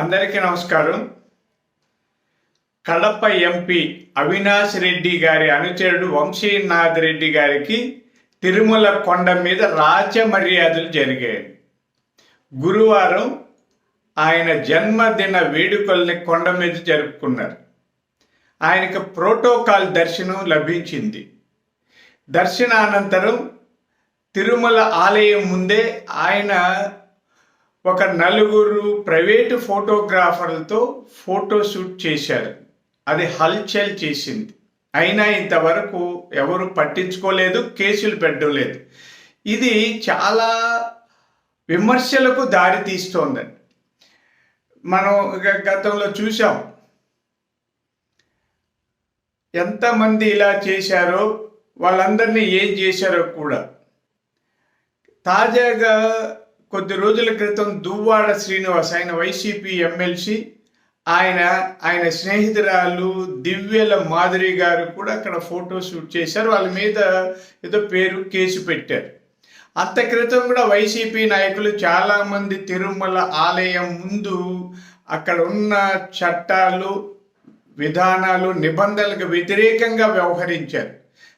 అందరికీ నమస్కారం. కడప ఎంపీ అవినాష్ రెడ్డి గారి అనుచరుడు వంశీనాథ్ రెడ్డి గారికి తిరుమల కొండ మీద రాజ మర్యాదలు జరిగాయి. గురువారం ఆయన జన్మదిన వేడుకల్ని కొండ మీద జరుపుకున్నారు. ఆయనకు ప్రోటోకాల్ దర్శనం లభించింది. దర్శనానంతరం తిరుమల ఆలయం ముందే ఆయన ఒక నలుగురు ప్రైవేటు ఫోటోగ్రాఫర్లతో ఫోటోషూట్ చేశారు. అది హల్చల్ చేసింది. అయినా ఇంతవరకు ఎవరు పట్టించుకోలేదు కేసులు పెట్టలేదు ఇది చాలా విమర్శలకు దారి తీస్తోందండి మనం గతంలో చూసాం ఎంతమంది ఇలా చేశారో వాళ్ళందరినీ ఏం చేశారో కూడా. తాజాగా కొద్ది రోజుల క్రితం దువ్వాడ శ్రీనివాస్ ఆయన వైసీపీ ఎమ్మెల్సీ ఆయన ఆయన స్నేహితురాలు దివ్యల మాధురి గారు కూడా అక్కడ ఫోటో షూట్ చేశారు. వాళ్ళ మీద ఏదో పేరు కేసు పెట్టారు. అంత క్రితం కూడా వైసీపీ నాయకులు చాలామంది తిరుమల ఆలయం ముందు అక్కడ ఉన్న చట్టాలు విధానాలు నిబంధనలకు వ్యతిరేకంగా వ్యవహరించారు.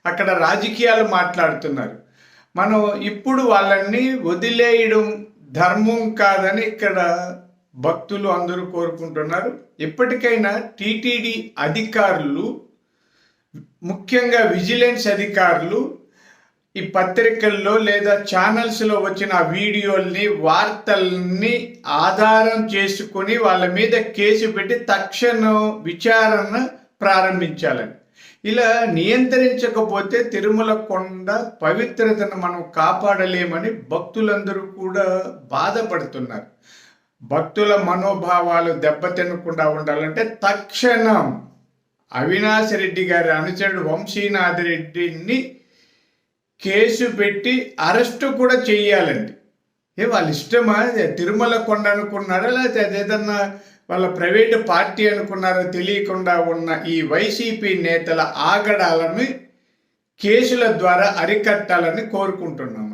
అక్కడ రాజకీయాలు మాట్లాడుతున్నారు. మనం ఇప్పుడు వాళ్ళని వదిలేయడం ధర్మం కాదని ఇక్కడ భక్తులు అందరూ కోరుకుంటున్నారు. ఎప్పటికైనా టీటీడీ అధికారులు ముఖ్యంగా విజిలెన్స్ అధికారులు ఈ పత్రికల్లో లేదా ఛానల్స్లో వచ్చిన వీడియోల్ని వార్తల్ని ఆధారం చేసుకొని వాళ్ళ మీద కేసు పెట్టి తక్షణం విచారణ ప్రారంభించాలని ఇలా నియంత్రించకపోతే తిరుమల కొండ పవిత్రతను మనం కాపాడలేమని భక్తులందరూ కూడా బాధపడుతున్నారు. భక్తుల మనోభావాలు దెబ్బతినకుండా ఉండాలంటే తక్షణం అవినాష్ రెడ్డి గారి అనుచరుడు వంశీనాథ్ రెడ్డిని కేసు పెట్టి అరెస్టు కూడా చేయాలండి ఏ వాళ్ళ ఇష్టమా తిరుమల కొండ అనుకున్నారా? లేకపోతే అదేదన్నా వాళ్ళ ప్రైవేటు పార్టీ అనుకున్నారో తెలియకుండా ఉన్న ఈ వైసీపీ నేతల ఆగడాలను కేసుల ద్వారా అరికట్టాలని కోరుకుంటున్నాం.